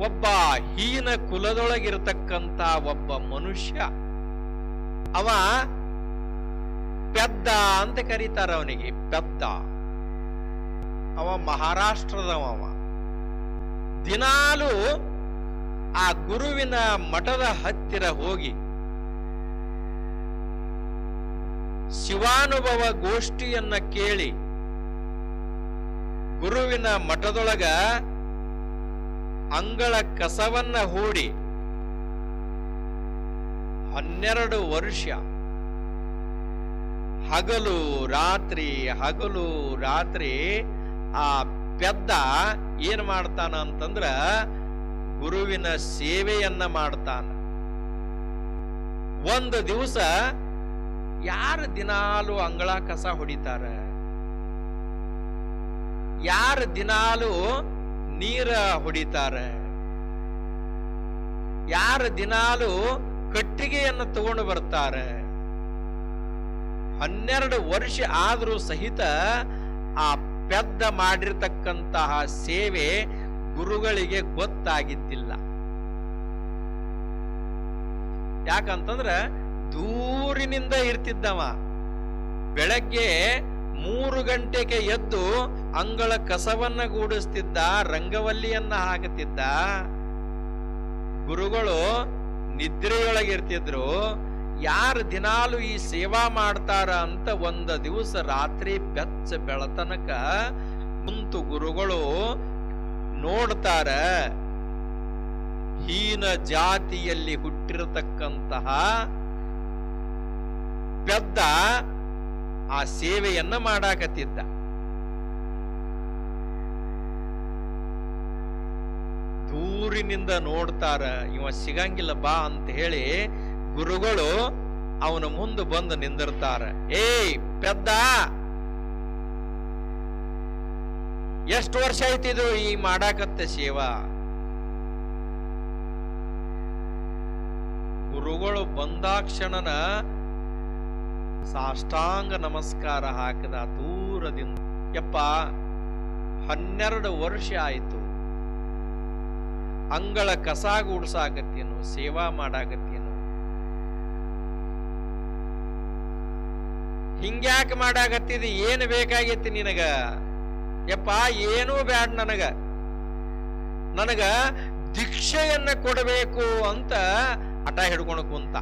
ಒಬ್ಬ ಹೀನ ಕುಲದೊಳಗಿರತಕ್ಕಂತ ಒಬ್ಬ ಮನುಷ್ಯ. ಅವ ಪೆದ್ದ ಅಂತ ಕರೀತಾರ ಅವನಿಗೆ, ಪೆದ್ದ. ಅವ ಮಹಾರಾಷ್ಟ್ರದವ ದಿನಾಲು ಆ ಗುರುವಿನ ಮಠದ ಹತ್ತಿರ ಹೋಗಿ ಶಿವಾನುಭವ ಗೋಷ್ಠಿಯನ್ನ ಕೇಳಿ ಗುರುವಿನ ಮಠದೊಳಗ ಅಂಗಳ ಕಸವನ್ನ ಹೂಡಿ ಹನ್ನೆರಡು ವರ್ಷ. ಹಗಲು ರಾತ್ರಿ ಹಗಲು ರಾತ್ರಿ ಆ ಪೆದ್ದ ಏನ್ ಮಾಡ್ತಾನ ಅಂತಂದ್ರ ಗುರುವಿನ ಸೇವೆಯನ್ನ ಮಾಡ್ತಾನ. ಒಂದು ದಿವಸ ಯಾರು ದಿನಾಲು ಅಂಗಳ ಕಸ ಹೊಡಿತಾರ? ಯಾರು ದಿನಾಲು ನೀರ ಹೊಡಿತಾರೆ. ಯಾರು ದಿನಾಲು ಕಟ್ಟಿಗೆಯನ್ನು ತಗೊಂಡು ಬರ್ತಾರೆ. ಹನ್ನೆರಡು ವರ್ಷ ಆದರೂ ಸಹಿತ ಆ ಪೆದ್ದ ಮಾಡಿರ್ತಕ್ಕಂತಹ ಸೇವೆ ಗುರುಗಳಿಗೆ ಗೊತ್ತಾಗಿದ್ದಿಲ್ಲ. ಯಾಕಂತಂದ್ರ ದೂರಿನಿಂದ ಇರ್ತಿದ್ದವ. ಬೆಳಗ್ಗೆ ಮೂರು ಗಂಟೆಗೆ ಎದ್ದು ಅಂಗಳ ಕಸವನ್ನ ಗೂಡಿಸ್ತಿದ್ದ, ರಂಗವಲ್ಲಿಯನ್ನ ಹಾಕುತ್ತಿದ್ದ ಗುರುಗಳು ನಿದ್ರೆಯೊಳಗಿರ್ತಿದ್ರು. ಯಾರು ದಿನಾಲು ಈ ಸೇವಾ ಮಾಡ್ತಾರ ಅಂತ ಒಂದ ದಿವಸ ರಾತ್ರಿ ಬೆಚ್ಚ ಬೆಳತನಕ ಕುಂತು ಗುರುಗಳು ನೋಡ್ತಾರ, ಹೀನ ಜಾತಿಯಲ್ಲಿ ಹುಟ್ಟಿರತಕ್ಕಂತಹ ಪೆದ್ದ ಆ ಸೇವೆಯನ್ನ ಮಾಡಾಕತ್ತಿದ್ದ. ದೂರಿನಿಂದ ನೋಡ್ತಾರ, ಇವ ಸಿಗಂಗಿಲ್ಲ ಬಾ ಅಂತ ಹೇಳಿ ಗುರುಗಳು ಅವನ ಮುಂದೆ ಬಂದು ನಿಂದಿರ್ತಾರ. ಏಯ್ ಪೆದ್ದ! ಎಷ್ಟು ವರ್ಷ ಆಯ್ತಿದು ಈ ಮಾಡಾಕತ್ತೆ ಸೇವಾ ಗುರುಗಳು ಬಂದಾಕ್ಷಣನ ಸಾಷ್ಟಾಂಗ ನಮಸ್ಕಾರ ಹಾಕಿದ ದೂರದಿಂದ. ಯಪ್ಪ, ಹನ್ನೆರಡು ವರ್ಷ ಆಯ್ತು. ಅಂಗಳ ಕಸ ಗೂಡ್ಸಾಕತ್ತೇನು ಸೇವಾ ಮಾಡಾಗತ್ತೇನು ಹಿಂಗ್ಯಾಕೆ ಮಾಡಾಗತ್ತಿದೆ ಏನು ಬೇಕಾಗೈತಿ ನಿನಗ? ಯಪ್ಪ, ಏನೂ ಬ್ಯಾಡ್ ನನಗ. ನನಗ ದೀಕ್ಷೆಯನ್ನ ಕೊಡಬೇಕು ಅಂತ ಹಠ ಹಿಡ್ಕೊಂಡು ಕುಂತ.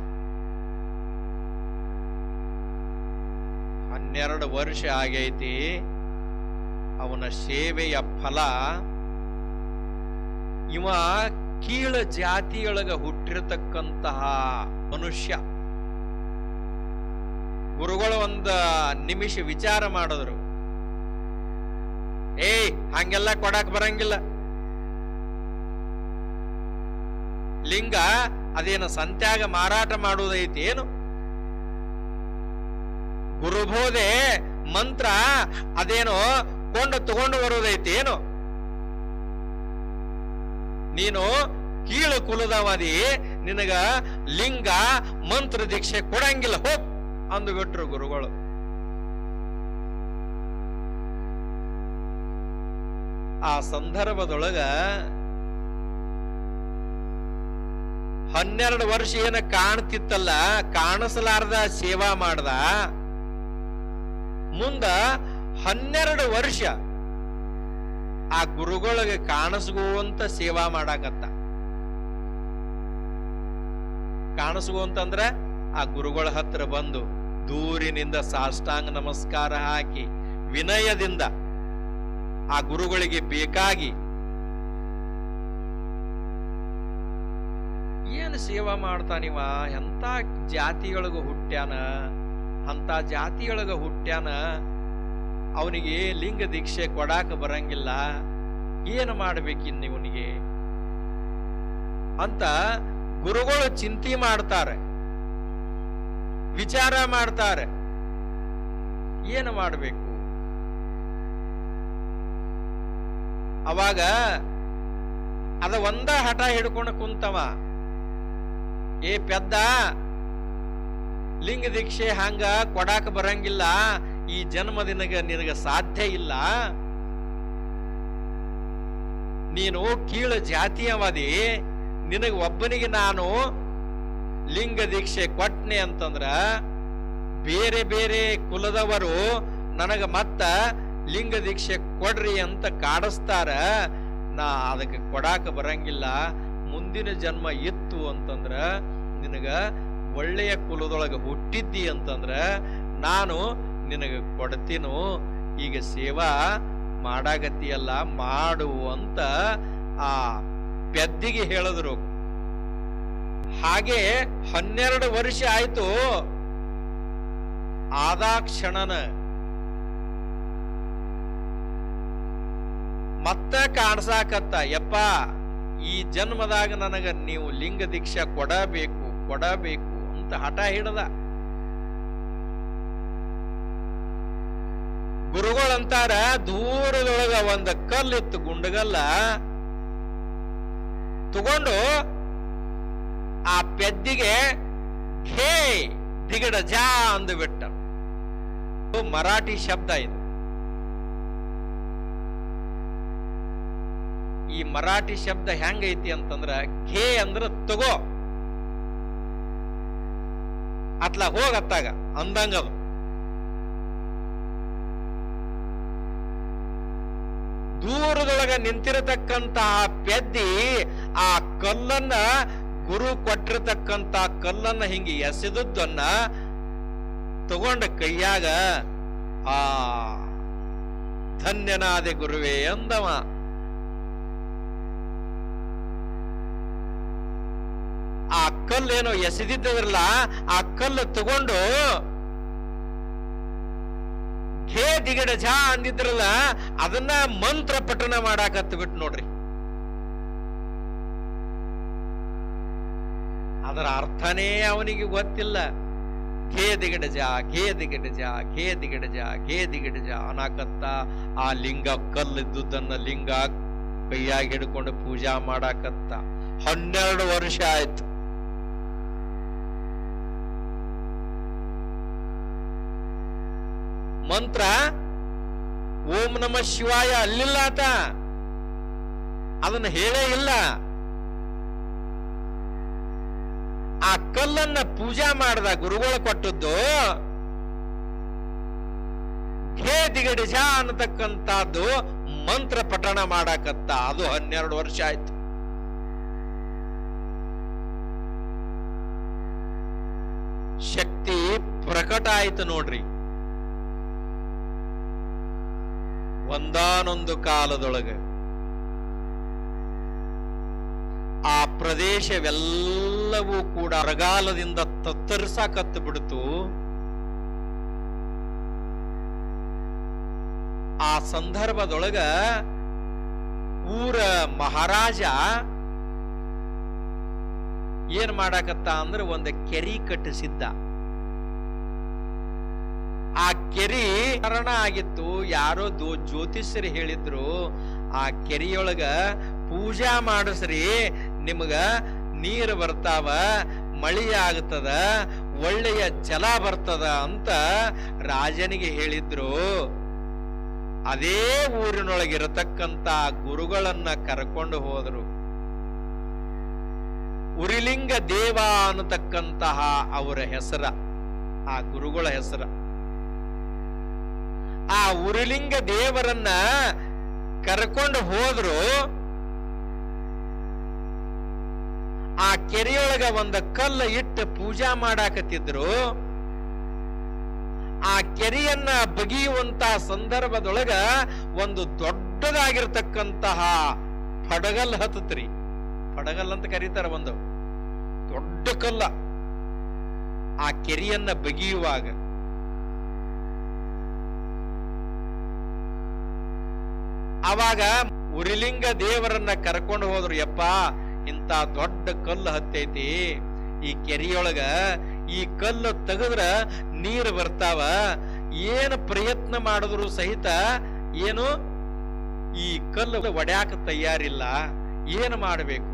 ಹನ್ನೆರಡು ವರ್ಷ ಆಗೈತಿ. ಅವನ ಸೇವೆಯ ಫಲ ಇವ ಕೀಳ ಜಾತಿಯೊಳಗ ಹುಟ್ಟಿರತಕ್ಕಂತಹ ಮನುಷ್ಯ. ಗುರುಗಳು ಒಂದ ನಿಮಿಷ ವಿಚಾರ ಮಾಡಿದ್ರು. ಏಯ್, ಹಂಗೆಲ್ಲ ಕೊಡಕ್ ಬರಂಗಿಲ್ಲ. ಲಿಂಗ ಅದೇನು ಸಂತ್ಯಾಗ ಮಾರಾಟ ಮಾಡುವುದೈತಿ ಏನು? ಗುರುಬೋಧೆ ಮಂತ್ರ ಅದೇನು ಕೊಂಡು ತಗೊಂಡು ಬರುವುದೈತಿ ಏನು? ನೀನು ಕೀಳು ಕುಲದವಾದಿ ನಿನಗ ಲಿಂಗ ಮಂತ್ರ ದೀಕ್ಷೆ ಕೊಡಂಗಿಲ್ಲ, ಹೋಗ್ ಅಂದು ಬಿಟ್ರು ಗುರುಗಳು. ಆ ಸಂದರ್ಭದೊಳಗ ಹನ್ನೆರಡು ವರ್ಷ ಏನ ಕಾಣ್ತಿತ್ತಲ್ಲ, ಕಾಣಿಸಲಾರ್ದ ಸೇವಾ ಮಾಡ್ದ. ಮುಂದ ಹನ್ನೆರಡು ವರ್ಷ ಆ ಗುರುಗಳಿಗೆ ಕಾಣಿಸ್ಗುವಂತ ಸೇವಾ ಮಾಡಾಕತ್ತ. ಕಾಣಿಸ್ಗುವಂತಂದ್ರ ಆ ಗುರುಗಳ ಹತ್ರ ಬಂದು ದೂರಿನಿಂದ ಸಾಷ್ಟಾಂಗ ನಮಸ್ಕಾರ ಹಾಕಿ ವಿನಯದಿಂದ ಆ ಗುರುಗಳಿಗೆ ಬೇಕಾಗಿ ಏನು ಸೇವಾ ಮಾಡ್ತಾನಿವ ಎಂತ ಜಾತಿಯೊಳಗ ಹುಟ್ಟ್ಯಾನ? ಅಂತ ಜಾತಿಯೊಳಗ ಹುಟ್ಟ್ಯಾನ? ಅವನಿಗೆ ಲಿಂಗ ದೀಕ್ಷೆ ಕೊಡಾಕ ಬರಂಗಿಲ್ಲ. ಏನು ಮಾಡ್ಬೇಕಿನ್ನು ಇವನಿಗೆ ಅಂತ ಗುರುಗಳು ಚಿಂತೆ ಮಾಡ್ತಾರೆ. ವಿಚಾರ ಮಾಡ್ತಾರೆ. ಏನು ಮಾಡಬೇಕು? ಅವಾಗ ಅದ ಒಂದ ಹಠ ಹಿಡ್ಕೊಂಡು ಕುಂತವ. ಏ ಪೆದ್ದ, ಲಿಂಗ ದೀಕ್ಷೆ ಹಂಗ ಕೊಡಾಕ ಬರಂಗಿಲ್ಲ. ಈ ಜನ್ಮ ನಿನಗ ನಿನಗ ಸಾಧ್ಯ ಇಲ್ಲ. ನೀನು ಕೀಳ ಜಾತಿಯವಾದಿ. ನಿನಗೆ ಒಬ್ಬನಿಗೆ ನಾನು ಲಿಂಗ ದೀಕ್ಷೆ ಕೊಟ್ನೆ ಅಂತಂದ್ರ ಬೇರೆ ಬೇರೆ ಕುಲದವರು ನನಗ ಮತ್ತ ಲಿಂಗ ದೀಕ್ಷೆ ಕೊಡ್ರಿ ಅಂತ ಕಾಡಿಸ್ತಾರ. ನಾ ಅದಕ್ಕೆ ಕೊಡಾಕ ಬರಂಗಿಲ್ಲ. ಮುಂದಿನ ಜನ್ಮ ಇತ್ತು ಅಂತಂದ್ರ ನಿನಗ ಒಳ್ಳೆಯ ಕುಲದೊಳಗೆ ಹುಟ್ಟಿದ್ದಿ ಅಂತಂದ್ರ ನಾನು ನಿನಗ ಕೊಡ್ತೀನು, ಈಗ ಸೇವಾ ಮಾಡಾಗತ್ತಿಯಲ್ಲ ಮಾಡು ಅಂತ ಆ ಪೆದ್ದಿಗೆ ಹೇಳಿದ್ರು. ಹಾಗೆ ಹನ್ನೆರಡು ವರ್ಷ ಆಯ್ತು. ಆದಾಕ್ಷಣನ. ಮತ್ತ ಕಾಣಿಸಾಕತ್ತ, ಯಪ್ಪ, ಈ ಜನ್ಮದಾಗ ನನಗ ನೀವು ಲಿಂಗ ದೀಕ್ಷಾ ಕೊಡಬೇಕು ಕೊಡಬೇಕು ಅಂತ ಹಠ ಹಿಡದ. ಗುರುಗಳಂತಾರ ದೂರದೊಳಗ ಒಂದ ಕಲ್ಲಿತ್ತು ಗುಂಡಗಲ್ಲ. ತಗೊಂಡು ಆ ಪೆದ್ದಿಗೆ, ಹೇ ದಿಗಡ ಜಾ ಅಂದು ಬಿಟ್ಟ ಮರಾಠಿ ಶಬ್ದ ಇದು. ಈ ಮರಾಠಿ ಶಬ್ದ ಹೆಂಗೈತಿ ಅಂತಂದ್ರ ಘೇ ಅಂದ್ರ ತಗೋ. ಅತ್ಲ ಹೋಗತ್ತಾಗ ಅಂದಂಗದು. ದೂರದೊಳಗ ನಿಂತಿರತಕ್ಕಂತಹ ಪೆದ್ದಿ ಆ ಕಲ್ಲನ್ನ ಗುರು ಕೊಟ್ಟಿರತಕ್ಕಂತ ಕಲ್ಲನ್ನ ಹಿಂಗೆ ಎಸೆದದ್ದನ್ನ ತಗೊಂಡ ಕೈಯಾಗ, ಆ, ಧನ್ಯನಾದೆ ಗುರುವೇ ಎಂದವ. ಆ ಕಲ್ಲೇನೋ ಎಸೆದಿದ್ದದ್ರಲ್ಲ, ಆ ಕಲ್ಲು ತಗೊಂಡು ಘೇ ದಿಗಡ ಝಾ ಅಂದಿದ್ರಲ್ಲ, ಅದನ್ನ ಮಂತ್ರ ಪಠನ ಮಾಡಾಕ ಬಿಟ್ಟು ನೋಡ್ರಿ. ಅದರ ಅರ್ಥನೇ ಅವನಿಗೆ ಗೊತ್ತಿಲ್ಲ. ಘೇ ಜಾ ಘೇ ಜಾ ಘೇ ಜಾ ಘೇ ಜಾ ಅನಾಕತ್ತ ಆ ಲಿಂಗ ಕಲ್ಲಿದ್ದುದನ್ನ ಲಿಂಗ ಕೈಯಾಗಿ ಹಿಡ್ಕೊಂಡು ಪೂಜಾ ಮಾಡಾಕತ್ತ. ಹನ್ನೆರಡು ವರ್ಷ ಆಯ್ತು. ಮಂತ್ರ, ಓಂ ನಮ ಶಿವಾಯ ಅಲ್ಲಿಲ್ಲ ಆತ. ಅದನ್ನ ಹೇಳೇ ಇಲ್ಲ. ಆ ಕಲ್ಲನ್ನ ಪೂಜಾ ಮಾಡ್ದ ಗುರುಗಳು ಕೊಟ್ಟದ್ದು ಘೇ ದಿಗಡಿಜ ಅನ್ನತಕ್ಕಂಥದ್ದು ಮಂತ್ರ ಪಠಣ ಮಾಡಕತ್ತ. ಅದು ಹನ್ನೆರಡು ವರ್ಷ ಆಯ್ತು. ಶಕ್ತಿ ಪ್ರಕಟ ಆಯ್ತು ನೋಡ್ರಿ. ಒಂದಾನೊಂದು ಕಾಲದೊಳಗೆ ಆ ಪ್ರದೇಶವೆಲ್ಲವೂ ಕೂಡ ಬರಗಾಲದಿಂದ ತತ್ತರಿಸಾಕತ್ತು ಬಿಡ್ತು ಆ ಸಂದರ್ಭದೊಳಗ ಊರ ಮಹಾರಾಜ ಏನ್ ಮಾಡಾಕತ್ತ ಅಂದ್ರೆ ಒಂದು ಕೆರಿ ಕಟ್ಟಿಸಿದ್ದ. ಆ ಕೆರಿ ಕಾರಣ ಆಗಿತ್ತು. ಯಾರೋ ದೋ ಜ್ಯೋತಿಷ್ಯರು ಹೇಳಿದ್ರು, ಆ ಕೆರಿಯೊಳಗ ಪೂಜಾ ಮಾಡಿಸ್ರಿ, ನಿಮಗ ನೀರು ಬರ್ತಾವ, ಮಳಿ ಆಗ್ತದ, ಒಳ್ಳೆಯ ಜಲ ಬರ್ತದ ಅಂತ ರಾಜನಿಗೆ ಹೇಳಿದ್ರು. ಅದೇ ಊರಿನೊಳಗಿರತಕ್ಕಂತ ಗುರುಗಳನ್ನ ಕರ್ಕೊಂಡು ಹೋದರು. ಉರಿಲಿಂಗ ದೇವ ಅನ್ನತಕ್ಕಂತಹ ಅವರ ಹೆಸರ, ಆ ಗುರುಗಳ ಹೆಸರ. ಆ ಉರಿಲಿಂಗ ದೇವರನ್ನ ಕರ್ಕೊಂಡು ಹೋದ್ರು. ಆ ಕೆರೆಯೊಳಗ ಒಂದ ಕಲ್ಲ ಇಟ್ಟು ಪೂಜಾ ಮಾಡಾಕತ್ತಿದ್ರು. ಆ ಕೆರೆಯನ್ನ ಬಗೆಯುವಂತ ಸಂದರ್ಭದೊಳಗ ಒಂದು ದೊಡ್ಡದಾಗಿರ್ತಕ್ಕಂತಹ ಪಡಗಲ್ ಹತ್ತತ್ರಿ. ಪಡಗಲ್ ಅಂತ ಕರೀತಾರ ಒಂದು ದೊಡ್ಡ ಕಲ್ಲ. ಆ ಕೆರೆಯನ್ನ ಬಗೆಯುವಾಗ ಅವಾಗ ಉರಿಲಿಂಗ ದೇವರನ್ನ ಕರ್ಕೊಂಡು ಹೋದ್ರು, ಯಪ್ಪ ಇಂತ ದೊಡ್ಡ ಕಲ್ಲು ಹತ್ತೈತಿ. ಈ ಕೆರೆಯೊಳಗ ಈ ಕಲ್ಲು ತೆಗೆದ್ರ ನೀರು ಬರ್ತಾವ. ಏನು ಪ್ರಯತ್ನ ಮಾಡಿದ್ರು ಸಹಿತ ಏನು ಈ ಕಲ್ಲು ಒಡ್ಯಾಕ ತಯಾರಿಲ್ಲ. ಏನು ಮಾಡಬೇಕು?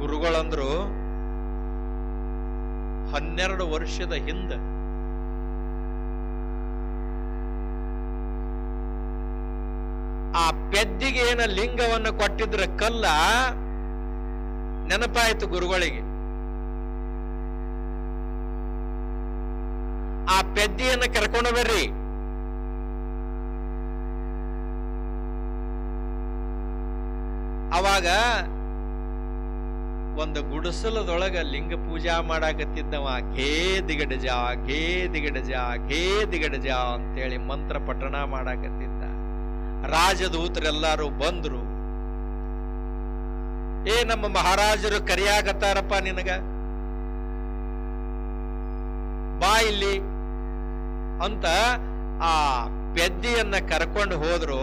ಗುರುಗಳಂದ್ರು ಹನ್ನೆರಡು ವರ್ಷದ ಹಿಂದೆ ಪೆದ್ದಿಗೆ ಏನ ಲಿಂಗವನ್ನು ಕೊಟ್ಟಿದ್ರ ಕಲ್ಲ ನೆನಪಾಯ್ತು ಗುರುಗಳಿಗೆ. ಆ ಪೆದ್ದಿಯನ್ನು ಕರ್ಕೊಂಡು ಬರ್ರಿ. ಅವಾಗ ಒಂದು ಗುಡಿಸಲದೊಳಗ ಲಿಂಗ ಪೂಜಾ ಮಾಡಾಕತ್ತಿದ್ದವ ಘೇ ದಿಗಡಜ ಘೇ ದಿಗಡಜ ಘೇ ದಿಗಡಜ ಅಂತೇಳಿ ಮಂತ್ರ ಪಠಣ ಮಾಡಾಕತ್ತಿದ್ದ. ರಾಜದೂತರೆಲ್ಲರೂ ಬಂದ್ರು. ಏ ನಮ್ಮ ಮಹಾರಾಜರು ಕರಿಯಾಗತ್ತಾರಪ್ಪ ನಿನಗ? ಬಾ ಇಲ್ಲಿ. ಅಂತ ಆ ಪೆದ್ದಿಯನ್ನ ಕರ್ಕೊಂಡು ಹೋದ್ರು.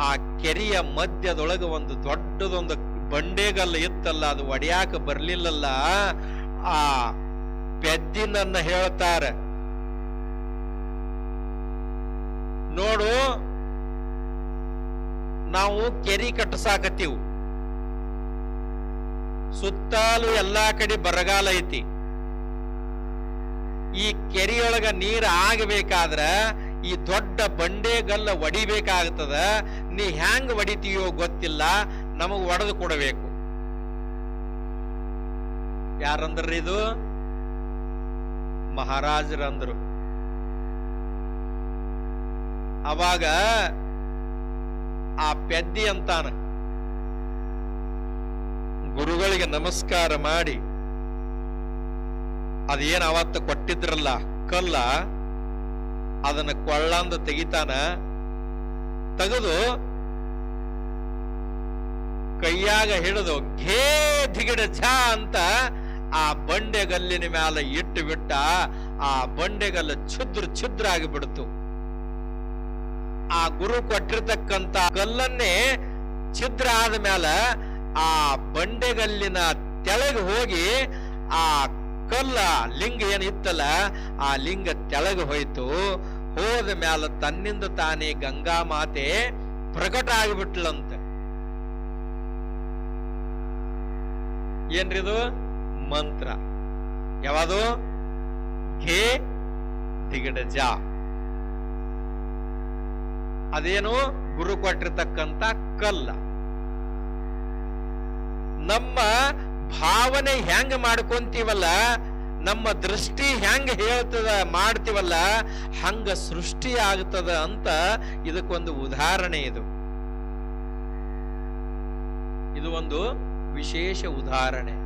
ಆ ಕೆರೆಯ ಮಧ್ಯದೊಳಗೆ ಒಂದು ದೊಡ್ಡದೊಂದು ಬಂಡೆಗಲ್ಲ ಇತ್ತಲ್ಲ, ಅದು ಒಡೆಯಾಕ ಬರ್ಲಿಲ್ಲಲ್ಲ. ಆ ಪೆದ್ದಿನನ್ನ ಹೇಳ್ತಾರೆ ನೋಡು, ನಾವು ಕೆರಿ ಕಟ್ಟಸಾಕತ್ತೀವು. ಸುತ್ತಲೂ ಎಲ್ಲಾ ಕಡೆ ಬರಗಾಲ ಐತಿ. ಈ ಕೆರಿಯೊಳಗ ನೀರ್ ಆಗಬೇಕಾದ್ರ ಈ ದೊಡ್ಡ ಬಂಡೆಗಲ್ಲ ಒಡಿಬೇಕಾಗ್ತದ. ನೀ ಹ್ಯಾಂಗ್ ಒಡಿತೀಯೋ ಗೊತ್ತಿಲ್ಲ, ನಮಗ್ ಒಡೆದು ಕೊಡಬೇಕು. ಯಾರಂದ್ರಿ ಇದು? ಮಹಾರಾಜರಂದ್ರು. ಅವಾಗ ಆ ಪೆದ್ದಿ ಅಂತಾನ. ಗುರುಗಳಿಗೆ ನಮಸ್ಕಾರ ಮಾಡಿ ಅದೇನು ಅವತ್ತು ಕೊಟ್ಟಿದ್ರಲ್ಲ ಕಲ್ಲ, ಅದನ್ನ ಕೊಳ್ಳಂದ ತೆಗಿತಾನ. ತೆಗೆದು ಕೈಯಾಗ ಹಿಡಿದು ಘೇ ಧಿಗಿಡ ಛ ಅಂತ ಆ ಬಂಡೆಗಲ್ಲಿನ ಮ್ಯಾಲ ಇಟ್ಟು ಬಿಟ್ಟ, ಆ ಬಂಡೆಗಲ್ಲು ಛುದ್ರ ಛುದ್ರ ಆಗಿಬಿಡ್ತು. ಆ ಗುರು ಕೊಟ್ಟಿರ್ತಕ್ಕಂತ ಕಲ್ಲನ್ನೇ ಛಿದ್ರ ಆದ ಮ್ಯಾಲ ಆ ಬಂಡೆಗಲ್ಲಿನ ತೆಳಗೆ ಹೋಗಿ ಆ ಕಲ್ಲ ಲಿಂಗ ಏನ್ ಇತ್ತಲ್ಲ, ಆ ಲಿಂಗ ತೆಳಗೆ ಹೋಯ್ತು. ಹೋದ ಮ್ಯಾಲ ತನ್ನಿಂದ ತಾನೇ ಗಂಗಾ ಮಾತೆ ಪ್ರಕಟ ಆಗಿಬಿಟ್ಲಂತೆ. ಏನ್ರಿದು? ಮಂತ್ರ. ಯಾವುದು? ಘೇ ಜಾ ಅದೇನು ಗುರು ಕೊಟ್ಟಿರ್ತಕ್ಕಂಥ ಕಲ್ಲ. ನಮ್ಮ ಭಾವನೆ ಹೆಂಗ ಮಾಡ್ಕೊಂತೀವಲ್ಲ, ನಮ್ಮ ದೃಷ್ಟಿ ಹೆಂಗ ಹೇಳ್ತದ ಮಾಡ್ತೀವಲ್ಲ, ಹಂಗ ಸೃಷ್ಟಿ ಆಗ್ತದ ಅಂತ ಇದಕ್ಕೊಂದು ಉದಾಹರಣೆ ಇದು. ಇದು ಒಂದು ವಿಶೇಷ ಉದಾಹರಣೆ.